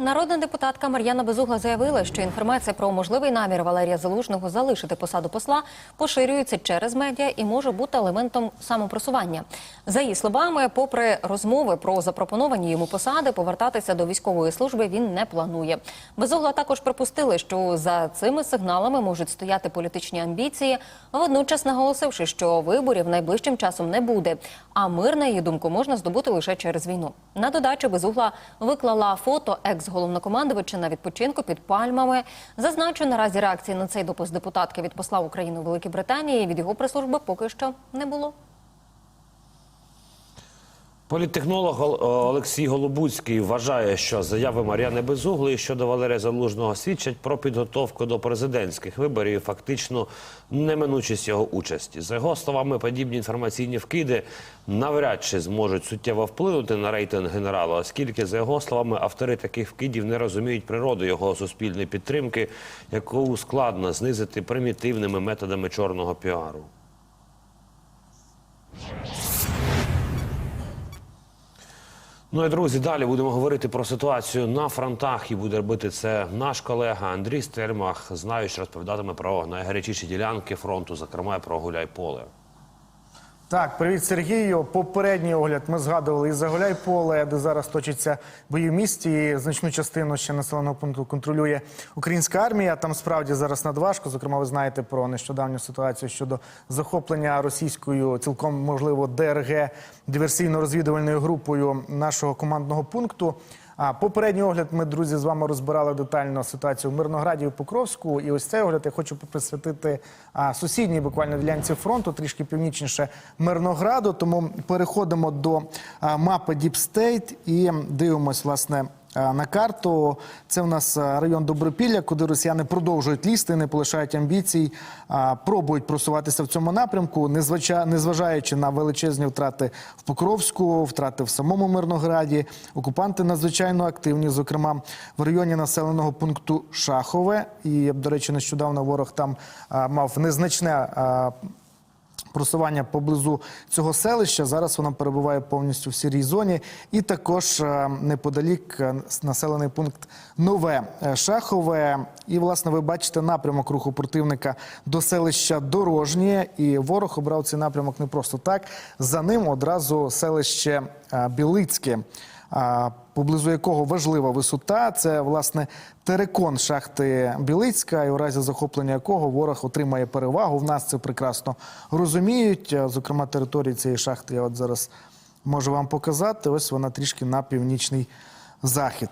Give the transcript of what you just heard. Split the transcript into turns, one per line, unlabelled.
Народна депутатка Мар'яна Безугла заявила, що інформація про можливий намір Валерія Залужного залишити посаду посла поширюється через медіа і може бути елементом самопросування. За її словами, попри розмови про запропоновані йому посади, повертатися до військової служби він не планує. Безугла також припустили, що за цими сигналами можуть стояти політичні амбіції, водночас наголосивши, що виборів найближчим часом не буде. А мир, на її думку, можна здобути лише через війну. На додачу Безугла виклала фото екс-головнокомандувача на відпочинку під пальмами. Зазначу, наразі реакції на цей допис депутатки від посла України у Великій Британії від його прес-служби поки що не було.
Політтехнолог Ол- Олексій Голобуцький вважає, що заяви Мар'яни Безуглої щодо Валерія Залужного свідчать про підготовку до президентських виборів і фактично неминучість його участі. За його словами, подібні інформаційні вкиди навряд чи зможуть суттєво вплинути на рейтинг генерала, оскільки, за його словами, автори таких вкидів не розуміють природу його суспільної підтримки, яку складно знизити примітивними методами чорного піару. Ну і друзі, далі будемо говорити про ситуацію на фронтах, і буде робити це наш колега Андрій Стермах. Знаю, що розповідатиме про найгарячіші ділянки фронту, зокрема про Гуляйполе.
Так, привіт, Сергію. Попередній огляд ми згадували і за Гуляйполе, де зараз точаться бої в місті. І Значну частину ще населеного пункту контролює українська армія. Там справді зараз надважко. Зокрема, ви знаєте про нещодавню ситуацію щодо захоплення російською, цілком можливо, ДРГ диверсійно-розвідувальною групою нашого командного пункту. А попередній огляд ми, друзі, з вами розбирали детально ситуацію в Мирнограді і Покровську. І ось цей огляд я хочу присвятити сусідній буквально ділянці фронту, трішки північніше Мирнограду. Тому переходимо до мапи Діпстейт і дивимось, власне. А, На карту це у нас район Добропілля, куди росіяни продовжують лізти, не полишають амбіцій, пробують просуватися в цьому напрямку, незважаючи на величезні втрати в Покровську, втрати в самому Мирнограді. Окупанти надзвичайно активні, зокрема в районі населеного пункту Шахове. І, до речі, нещодавно ворог там мав незначне. Просування поблизу цього селища зараз воно перебуває повністю в сірій зоні, і також е, неподалік е, населений пункт Нове е, Шахове. І власне ви бачите напрямок руху противника до селища Дорожнє. І ворог обрав цей напрямок не просто так. За ним одразу селище Білицьке. Поблизу якого важлива висота, це власне терекон шахти Білицька, і у разі захоплення якого ворог отримає перевагу. В нас це прекрасно розуміють. Зокрема, території цієї шахти я от зараз можу вам показати. Ось вона трішки на північний захід.